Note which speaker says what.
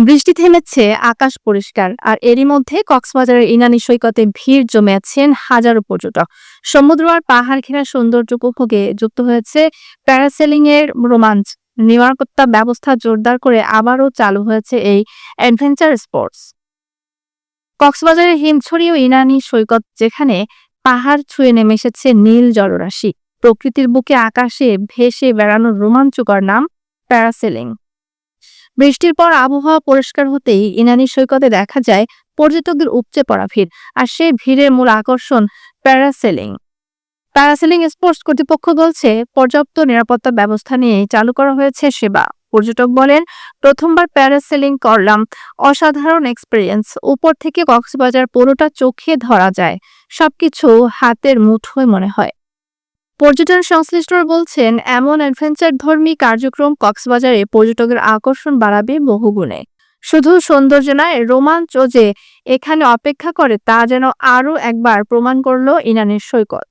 Speaker 1: বৃষ্টি থেমেছে, আকাশ পরিষ্কার, আর এরই মধ্যে কক্সবাজারের ইনানি সৈকতে ভিড় জমে আছেন হাজারো পর্যটক। সমুদ্র আর পাহাড় ঘেরা সৌন্দর্য উপভোগে যুক্ত হয়েছে প্যারাসেলিং এর রোমাঞ্চ। নিরাপত্তা ব্যবস্থা জোরদার করে আবারও চালু হয়েছে এই অ্যাডভেঞ্চার স্পোর্টস। কক্সবাজারের হিমছড়ি ও ইনানি সৈকত যেখানে পাহাড় ছুঁয়ে নেমে এসেছে নীল জলরাশি। প্রকৃতির বুকে আকাশে ভেসে বেড়ানোর রোমাঞ্চকর নাম প্যারাসেলিং। বৃষ্টির পর আবহাওয়া পরিষ্কার হতেই ইনানি সৈকতে দেখা যায় পর্যটকদের উপচে পড়া ভিড়, আর সেই ভিড়ের মূল আকর্ষণ প্যারাসেলিং। প্যারাসেলিং স্পোর্টস কর্তৃপক্ষ বলছে, পর্যাপ্ত নিরাপত্তা ব্যবস্থা নিয়ে চালু করা হয়েছে সেবা। পর্যটক বলেন, প্রথমবার প্যারাসেলিং করলাম। অসাধারণ এক্সপিরিয়েন্স। উপর থেকে কক্সবাজার পুরোটা চোখে ধরা যায়। সবকিছু হাতের মুঠোয় মনে হয়। পর্যটন সংশ্লিষ্টরা বলছেন, এমন অ্যাডভেঞ্চার ধর্মী কার্যক্রম কক্সবাজারে পর্যটকের আকর্ষণ বাড়াবে বহুগুণে। শুধু সৌন্দর্য নয়, রোমাঞ্চ যে এখানে অপেক্ষা করে তা যেন আরও একবার প্রমাণ করল ইনানের সৈকত।